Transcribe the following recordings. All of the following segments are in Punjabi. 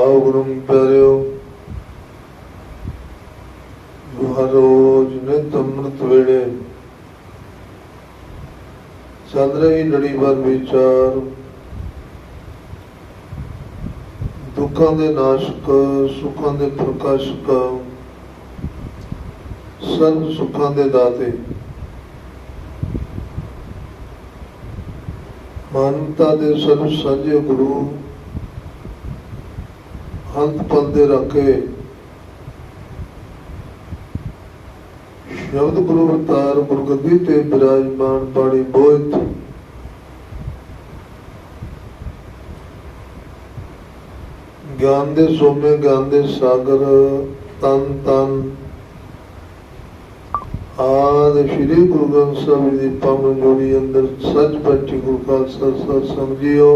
ਆਓ ਗੁਰੂ ਪਿਆਰਿਓ ਜੋ ਹਰ ਰੋਜ਼ ਨਿਤ ਅੰਮ੍ਰਿਤ ਵੇਲੇ। ਚੱਲ ਰਹੀ ਲੜੀਵਾਰ ਵਿਚਾਰ, ਦੁੱਖਾਂ ਦੇ ਨਾਸ਼ਕ, ਸੁੱਖਾਂ ਦੇ ਪ੍ਰਕਾਸ਼ਕ ਸਰਬ ਸੁੱਖਾਂ ਦੇ ਦਾਤੇ। ਮਾਨਵਤਾ ਦੇ ਸਰਬ ਸਾਂਝੇ ਗੁਰੂ ਹੰਤ ਪਲ ਰੱਖੇ ਸ਼ਬਦ ਗੁਰੂ ਅਵਤਾਰ ਗੁਰਗੱਦੀ ਤੇ ਬਿਰਾਜਮਾਨ ਬਾਣੀ ਬੋਇਤ। ਗਿਆਨ ਦੇ ਸੋਮੇ, ਗਿਆਨ ਦੇ ਸਾਗਰ, ਤਨ ਤਨ ਆਦ ਸ਼੍ਰੀ ਗੁਰੂ ਗ੍ਰੰਥ ਸਾਹਿਬ ਜੀ ਦੀ ਪਾਵਨ ਜੋੜੀ ਅੰਦਰ ਸੱਚ ਪੱਚੀ ਗੁਰੂ ਖਾਲਸਾ ਸਤ ਸਮਝਿਓ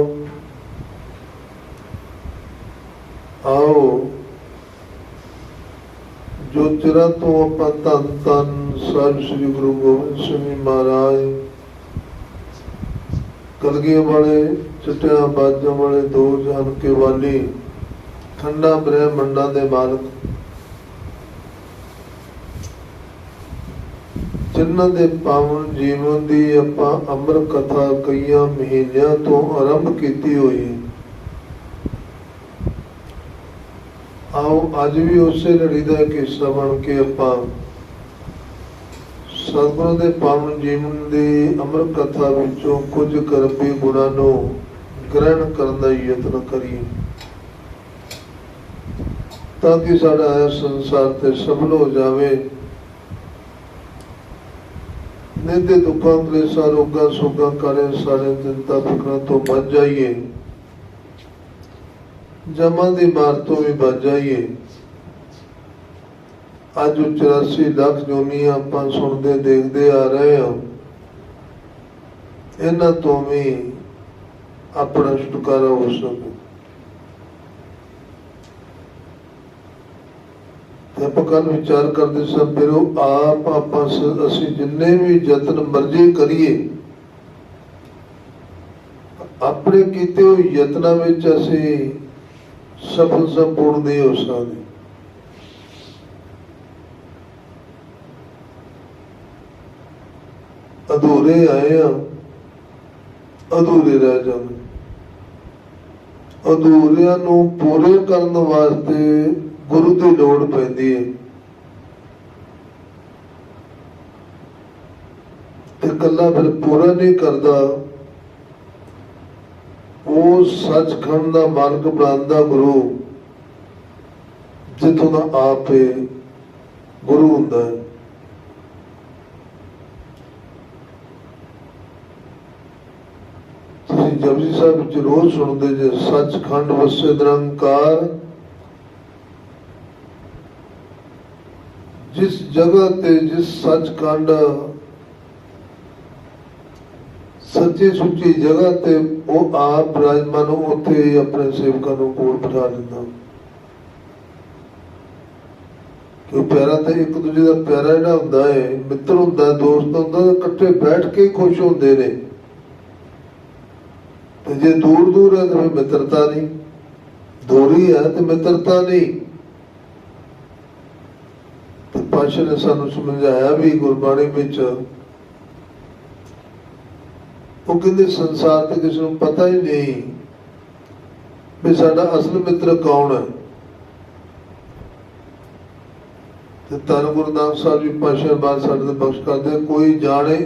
ਆਓ ਜੋ ਚਿਰਾਂ ਤੋਂ ਆਪਾਂ ਧੰਨ ਧੰਨ ਸਾਹਿਬ ਸ੍ਰੀ ਗੁਰੂ ਗੋਬਿੰਦ ਸਿੰਘ ਜੀ ਮਹਾਰਾਜ, ਕਲਗੀਆਂ ਵਾਲੇ, ਚਟਿਆ ਬਾਜਾਂ ਵਾਲੇ, ਦੋ ਜਨ ਕੇ ਵਾਲੀ, ਠੰਡਾ ਬ੍ਰਹਮੰਡਾਂ ਦੇ ਮਾਲਕ, ਜਿਨ੍ਹਾਂ ਦੇ ਪਾਵਨ ਜੀਵਨ ਦੀ ਆਪਾਂ ਅਮਰ ਕਥਾ ਕਈਆਂ ਮਹੀਨਿਆਂ ਤੋਂ ਆਰੰਭ ਕੀਤੀ ਹੋਈ ਹੈ ਆਓ ਅੱਜ ਵੀ ਉਸੇ ਲੜੀ ਦਾ ਇੱਕ ਹਿੱਸਾ ਬਣ ਕੇ ਆਪਾਂ ਸਤਿਗੁਰੂ ਦੇ ਪਾਵਨ ਜੀਵਨ ਦੀ ਅਮਰ ਕਥਾ ਵਿੱਚੋਂ ਕੁਝ ਕਰਮੀ ਗੁਣਾਂ ਨੂੰ ਗ੍ਰਹਿਣ ਕਰਨ ਦਾ ਯਤਨ ਕਰੀਏ। ਤਾਂ ਕਿ ਸਾਡਾ ਇਹ ਸੰਸਾਰ ਤੇ ਸਫਲ ਹੋ ਜਾਵੇ। ਨਿੰਦੇ ਦੁੱਖਾਂ, ਕਲੇਸ਼ਾਂ, ਰੋਗਾਂ, ਸੋਗਾਂ ਕਾਲੇ ਸਾਰੇ ਚਿੰਤਾ, ਫਿਕਰਾਂ ਤੋਂ ਬਚ ਜਾਈਏ। ਜਮਾਂ ਦੀ ਮਾਰ ਤੋਂ ਵੀ ਬਚ ਜਾਈਏ। ਅੱਜ ਉਹ 84 ਲੱਖ ਜੋਨੀਆਂ ਆਪਾਂ ਸੁਣਦੇ, ਦੇਖਦੇ ਆ ਰਹੇ ਹਾਂ। ਇਹਨਾਂ ਤੋਂ ਵੀ ਆਪਣਾ ਛੁਟਕਾਰਾ ਹੋ ਸਕੇ। ਤੇ ਆਪਾਂ ਕੱਲ ਵਿਚਾਰ ਕਰਦੇ ਸਾਂ, ਫਿਰ ਉਹ ਆਪ ਆਪਾਂ ਅਸੀਂ ਜਿੰਨੇ ਵੀ ਯਤਨ ਮਰਜ਼ੀ ਕਰੀਏ, ਆਪਣੇ ਕੀਤੇ ਹੋਏ ਯਤਨਾਂ ਵਿੱਚ ਅਸੀਂ ਸਫਲ ਸੰਪੂਰਨ ਨਹੀਂ ਹੋ ਸਕਦੇ ਅਧੂਰੇ ਆਏ ਆ, ਅਧੂਰੇ ਰਹਿ ਜਾਂਦੇ ਅਧੂਰਿਆਂ ਨੂੰ ਪੂਰੇ ਕਰਨ ਵਾਸਤੇ ਗੁਰੂ ਦੀ ਲੋੜ ਪੈਂਦੀ ਹੈ। ਤੇ ਕੱਲਾ ਫਿਰ ਪੂਰਾ ਨਹੀਂ ਕਰਦਾ। ਉਹ ਸੱਚਖੰਡ ਦਾ ਮਾਲਕ ਬਣਾਉਂਦਾ ਗੁਰੂ, ਜਿੱਥੋਂ ਦਾ ਆਪੇ ਗੁਰੂ ਹੁੰਦਾ ਹੈ। ਤੁਸੀਂ ਜਪਜੀ ਸਾਹਿਬ ਵਿੱਚ ਰੋਜ਼ ਸੁਣਦੇ ਜੇ, ਸੱਚਖੰਡ ਵਸੇ ਨਿਰੰਕਾਰ। ਜਿਸ ਜਗ੍ਹਾ ਤੇ ਜਿਸ ਸੱਚਖੰਡ ਸੱਚੀ ਸੁੱਚੀ ਜਗ੍ਹਾ ਤੇ ਉਹ ਆਪ ਰਾਜਮਾਨ ਨੂੰ ਉੱਥੇ ਆਪਣੇ ਸੇਵਕਾਂ ਨੂੰ ਕੋਲ ਬਿਠਾ ਲੈਂਦਾ ਕਿ ਪਿਆਰਾ ਤੇ ਇੱਕ ਦੂਜੇ ਦਾ ਪਿਆਰਾ ਜਿਹੜਾ ਹੁੰਦਾ ਹੈ ਮਿੱਤਰ ਹੁੰਦਾ, ਦੋਸਤ ਹੁੰਦਾ ਇਕੱਠੇ ਬੈਠ ਕੇ ਖੁਸ਼ ਹੁੰਦੇ ਨੇ। ਤੇ ਜੇ ਦੂਰ ਦੂਰ ਹੈ ਤਾਂ ਫਿਰ ਮਿੱਤਰਤਾ ਨਹੀਂ। ਦੂਰੀ ਹੈ ਤੇ ਮਿੱਤਰਤਾ ਨਹੀਂ। ਤੇ ਪਾਸ਼ਾ ਨੇ ਸਾਨੂੰ ਸਮਝਾਇਆ ਵੀ ਗੁਰਬਾਣੀ ਵਿੱਚ ਉਹ ਕਹਿੰਦੇ ਸੰਸਾਰ ਤੇ ਕਿਸੇ ਨੂੰ ਪਤਾ ਹੀ ਨਹੀਂ ਵੀ ਸਾਡਾ ਅਸਲ ਮਿੱਤਰ ਕੌਣ ਹੈ। ਤੇ ਤਨ ਗੁਰੂ ਨਾਨਕ ਸਾਹਿਬ ਜੀ ਪਾਸ਼ਾ ਬਾਦ ਸਾਡੇ ਤੇ ਬਖਸ਼ ਕਰਦੇ ਕੋਈ ਜਾਣੇ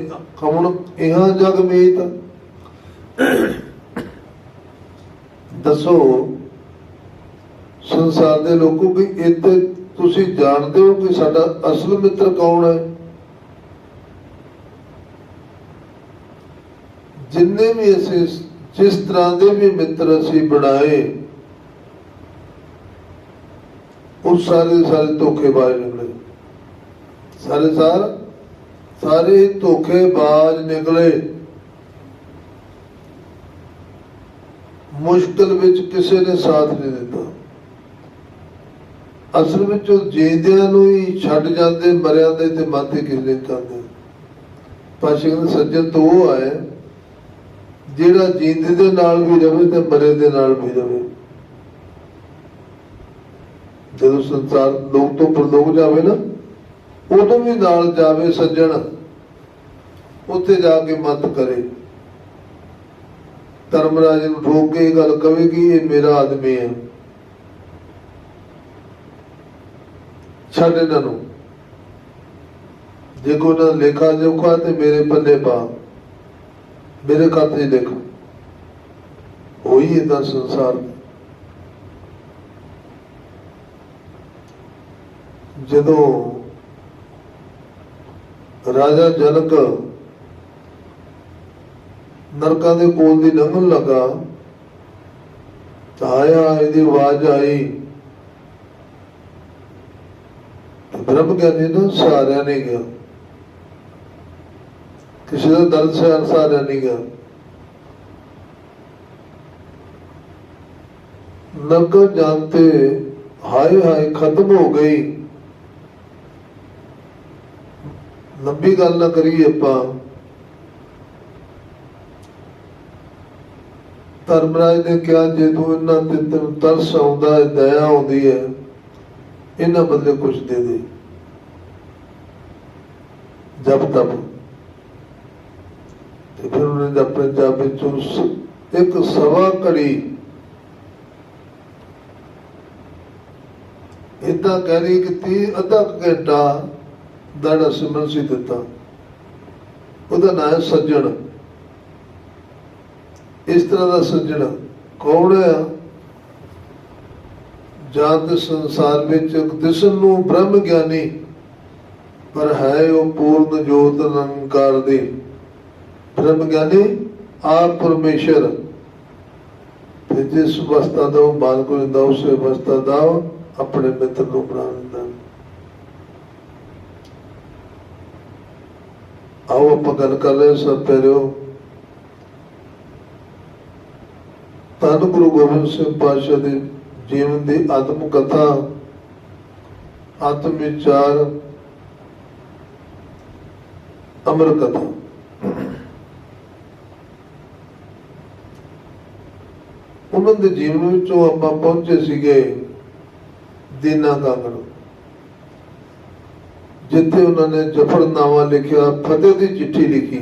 ਕੌਣ? ਇਹਾਂ ਜਗ ਮੀਤ। ਦੱਸੋ, ਸੰਸਾਰ ਦੇ ਲੋਕੋ ਵੀ ਇੱਥੇ ਤੁਸੀਂ ਜਾਣਦੇ ਹੋ ਕਿ ਸਾਡਾ ਅਸਲ ਮਿੱਤਰ ਕੌਣ ਹੈ? ਜਿੰਨੇ ਵੀ ਅਸੀਂ ਜਿਸ ਤਰ੍ਹਾਂ ਦੇ ਵੀ ਮਿੱਤਰ ਅਸੀਂ ਬਣਾਏ, ਉਹ ਸਾਰੇ ਸਾਰੇ ਧੋਖੇਬਾਜ਼ ਨਿਕਲੇ। ਸਾਰੇ ਸਾਰ ਸਾਰੇ ਧੋਖੇਬਾਜ਼ ਨਿਕਲੇ। ਮੁਸ਼ਕਲ ਵਿੱਚ ਕਿਸੇ ਨੇ ਸਾਥ ਨਹੀਂ ਦਿੱਤਾ। ਅਸਲ ਵਿੱਚ ਉਹ ਜੀਂਦਿਆਂ ਨੂੰ ਹੀ ਛੱਡ ਜਾਂਦੇ, ਮਰਿਆਂ ਦੇ ਤੇ ਮਾਥੇ ਕਿਸਨੇ ਕਰਦੇ ਪਾਸ਼ੇ ਕਹਿੰਦੇ, ਸੱਜਣ ਤੋਂ ਉਹ ਆਏ ਜਿਹੜਾ ਜੀਂਦੇ ਦੇ ਨਾਲ ਵੀ ਰਵੇ ਤੇ ਮਰੇ ਦੇ ਨਾਲ ਵੀ ਰਵੇ। ਜਦੋਂ ਸੰਸਾਰ ਲੋਕ ਤੋਂ ਪਰਲੋਕ ਜਾਵੇ ਨਾ, ਉਦੋਂ ਵੀ ਨਾਲ ਜਾਵੇ ਸੱਜਣ, ਉੱਥੇ ਜਾ ਕੇ ਮਤ ਕਰੇ। ਧਰਮਰਾਜ ਨੂੰ ਠੋਕ ਕੇ ਇਹ ਗੱਲ ਕਵੇ ਕਿ ਇਹ ਮੇਰਾ ਆਦਮੀ ਹੈ। ਛੱਡ ਇਹਨਾਂ ਨੂੰ। ਜੇ ਕੋਈ ਨਾ ਲੇਖਾ ਜੋਖਾ ਤੇ ਮੇਰੇ ਪੱਲੇ ਪਾ। ਮੇਰੇ ਖਾਤੇ 'ਚ ਲਿਖ ਹੋਈ ਇਹਦਾ ਸੰਸਾਰ ਜਦੋਂ ਰਾਜਾ ਜਨਕ ਨਰਕਾਂ ਦੇ ਕੋਲ ਦੀ ਲੰਘਣ ਲੱਗਾ, ਤਾਂ ਆਇਆ, ਇਹਦੀ ਆਵਾਜ਼ ਆਈ। ਤੇ ਬ੍ਰਹਮ ਗਿਆਨੀ ਨੂੰ ਸਾਰਿਆਂ ਨੇ ਗਿਆ ਕਿਸੇ ਦਾ ਦਰਦ ਸਹਿਣ ਸਾਰਿਆਂ ਨੇ ਗਿਆ ਨਰਕ ਜਾਂਤੇ ਹਾਏ ਹਾਏ ਖਤਮ ਹੋ ਗਈ। ਲੰਬੀ ਗੱਲ ਨਾ ਕਰੀਏ ਆਪਾਂ। ਧਰਮਰਾਜ ਨੇ ਕਿਹਾ, ਜੇ ਤੂੰ ਇਹਨਾਂ ਤੇ ਤੈਨੂੰ ਤਰਸ ਆਉਂਦਾ ਹੈ, ਦਇਆ ਆਉਂਦੀ ਹੈ, ਇਹਨਾਂ ਬਦਲੇ ਕੁਝ ਦੇ ਦੇ। ਜਬ ਤਬ ਤੇ ਫਿਰ ਉਹਨੇ ਜਦ ਪੰਜਾਬ ਵਿੱਚੋਂ ਇੱਕ ਸਵਾ ਘੜੀ ਇਦਾਂ ਕਹਿ ਰਹੀ ਕਿ ਤੀ ਅੱਧਾ ਘੰਟਾ ਦਾ ਸਿਮਰਨ ਸੀ ਦਿੱਤਾ। ਉਹਦਾ ਨਾਮ ਹੈ ਸੱਜਣ। ਇਸ ਤਰ੍ਹਾਂ ਦਾ ਸੱਜਣ ਕੌਣ ਹੈ ਜਾਤ ਸੰਸਾਰ ਵਿੱਚ ਦਿਸਣ ਨੂੰ ਬ੍ਰਹਮ ਗਿਆਨੀ ਪਰ ਹੈ ਉਹ ਪੂਰਨ ਜੋਤ ਨਿਰੰਕਾਰ ਦੀ। ਬ੍ਰਹਮ ਗਿਆਨੀ, ਆਪ ਪਰਮੇਸ਼ਰ। ਤੇ ਜਿਸ ਅਵਸਥਾ ਦਾ ਉਹ ਮਾਲਕ ਹੁੰਦਾ ਉਸ ਅਵਸਥਾ ਦਾ ਆਪਣੇ ਮਿੱਤਰ ਨੂੰ ਬਣਾ ਦਿੰਦਾ। ਆਓ ਆਪਾਂ ਗੱਲ ਕਰ ਰਹੇ ਸਭ ਪਿਆਰਿਓ। ਧੰਨ ਗੁਰੂ ਗੋਬਿੰਦ ਸਿੰਘ ਪਾਤਸ਼ਾਹ ਦੇ ਜੀਵਨ ਦੀ ਆਤਮ ਕਥਾ, ਆਤਮ ਵਿਚਾਰ, ਅਮਰ ਕਥਾ। ਉਹਨਾਂ ਦੇ ਜੀਵਨ ਵਿੱਚੋਂ ਆਪਾਂ ਪਹੁੰਚੇ ਸੀਗੇ, ਦੀਨਾ ਕਾਂਗੜ। ਜਿੱਥੇ ਉਹਨਾਂ ਨੇ ਜਫਰਨਾਮਾ ਲਿਖਿਆ, ਫਤਿਹ ਦੀ ਚਿੱਠੀ ਲਿਖੀ।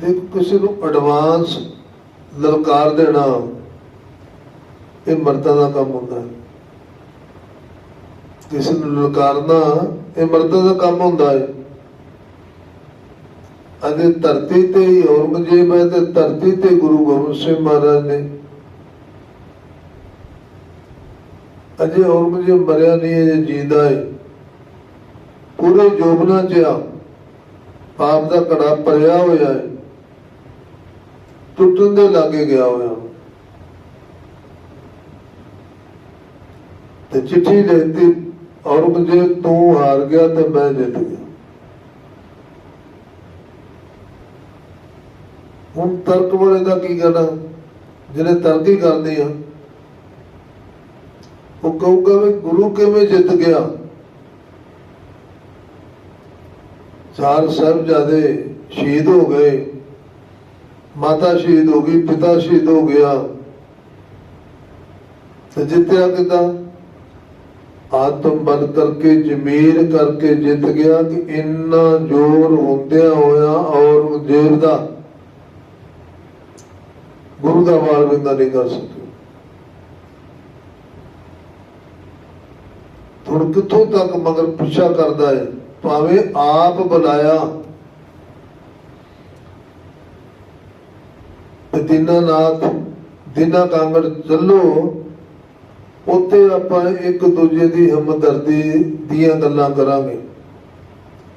ਦੇਖੋ, ਕਿਸੇ ਨੂੰ ਐਡਵਾਂਸ ਲਲਕਾਰ ਦੇਣਾ, ਇਹ ਮਰਦਾਂ ਦਾ ਕੰਮ ਹੁੰਦਾ ਹੈ। ਕਿਸੇ ਨੂੰ ਲਲਕਾਰਨਾ, ਇਹ ਮਰਦਾਂ ਦਾ ਕੰਮ ਹੁੰਦਾ ਹੈ। ਅਜੇ ਧਰਤੀ ਤੇ ਹੀ ਔਰੰਗਜ਼ੇਬ ਹੈ ਤੇ ਧਰਤੀ ਤੇ ਗੁਰੂ ਗੋਬਿੰਦ ਸਿੰਘ ਮਹਾਰਾਜ ਨੇ। ਅਜੇ ਔਰੰਗਜ਼ੇਬ ਮਰਿਆ ਨਹੀਂ, ਅਜੇ ਜੇ ਜੀਂਦਾ ਹੈ ਪੂਰੇ ਜੋਬਨਾ ਚ ਆ। ਪਾਪ ਦਾ ਘੜਾ ਭਰਿਆ ਹੋਇਆ ਹੈ ਟੁੱਟਣ ਦੇ ਲਾਗੇ ਗਿਆ ਹੋਇਆ। ਤੇ ਚਿੱਠੀ ਲਿਖਦੀ ਔਰੰਗਜ਼ੇਬ ਤੂੰ ਹਾਰ ਗਿਆ ਤੇ ਮੈਂ ਜਿੱਤ ਗਿਆ। ਹੁਣ ਤਰਕ ਵਾਲੇ ਦਾ ਕੀ ਕਰਨਾ ਜਿਹੜੇ ਤਰਕ ਹੀ ਕਰਦੇ ਆ, ਉਹ ਕਹੂਗਾ ਵੀ ਗੁਰੂ ਕਿਵੇਂ ਜਿੱਤ ਗਿਆ? ਚਾਰ ਸਾਹਿਬਜ਼ਾਦੇ ਸ਼ਹੀਦ ਹੋ ਗਏ, ਮਾਤਾ ਸ਼ਹੀਦ ਹੋ ਗਈ, ਪਿਤਾ ਸ਼ਹੀਦ ਹੋ ਗਿਆ। ਤੇ ਜਿੱਤਿਆ ਕਿਦਾਂ? ਆਤਮ ਬਲ ਕਰਕੇ, ਜ਼ਮੀਰ ਕਰਕੇ ਜਿੱਤ ਗਿਆ ਕਿ ਇੰਨਾ ਜ਼ੋਰ ਹੁੰਦਿਆਂ ਹੋਇਆ ਔਰ ਜੇਬ ਦਾ ਗੁਰੂ ਦਾ ਵਾਲ ਬਿੰਦਾ ਨਹੀਂ ਕਰ ਸਕਿਆ ਹੁਣ ਕਿੱਥੋਂ ਤੱਕ ਮਗਰ ਪਿੱਛਾ ਕਰਦਾ ਹੈ? ਭਾਵੇਂ ਆਪ ਬੁਲਾਇਆ ਤੇ ਦੀਨਾਨਾਥ ਕਾਂਗੜ ਚੱਲੋ, ਉੱਥੇ ਆਪਾਂ ਇੱਕ ਦੂਜੇ ਦੀ ਹਮਦਰਦੀ ਦੀਆਂ ਗੱਲਾਂ ਕਰਾਂਗੇ।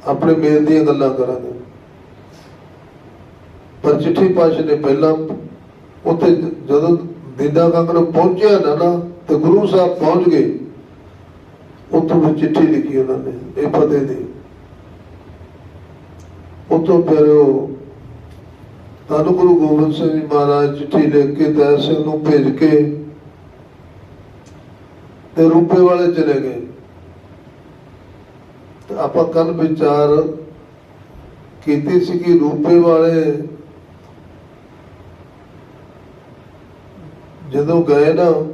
ਆਪਣੇ ਮੇਲ ਦੀਆਂ ਗੱਲਾਂ ਕਰਾਂਗੇ। ਪਰ ਚਿੱਠੀ ਪਾਸ਼ ਨੇ ਪਹਿਲਾਂ ਉੱਥੇ ਜਦੋਂ ਦੀਨਾ ਕਾਂਗੜ ਪਹੁੰਚਿਆ ਨਾ ਨਾ, ਤੇ ਗੁਰੂ ਸਾਹਿਬ ਪਹੁੰਚ ਗਏ। ਉੱਥੋਂ ਫਿਰ ਚਿੱਠੀ ਲਿਖੀ ਉਹਨਾਂ ਨੇ, ਇਹ ਫਤਿਹ ਦੀ। ਉੱਥੋਂ ਫਿਰ ਉਹ ਧੰਨ ਗੁਰੂ ਗੋਬਿੰਦ ਸਿੰਘ ਜੀ ਮਹਾਰਾਜ ਚਿੱਠੀ ਲਿਖ ਕੇ ਦਇਆ ਸਿੰਘ ਨੂੰ ਭੇਜ ਕੇ ਤੇ ਰੂਪੇ ਵਾਲੇ ਚਲੇ ਗਏ। ਤੇ ਆਪਾਂ ਕੱਲ ਵਿਚਾਰ ਕੀਤੀ ਸੀ ਕਿ ਰੂਪੇ ਵਾਲੇ ਜਦੋਂ ਗਏ ਨਾ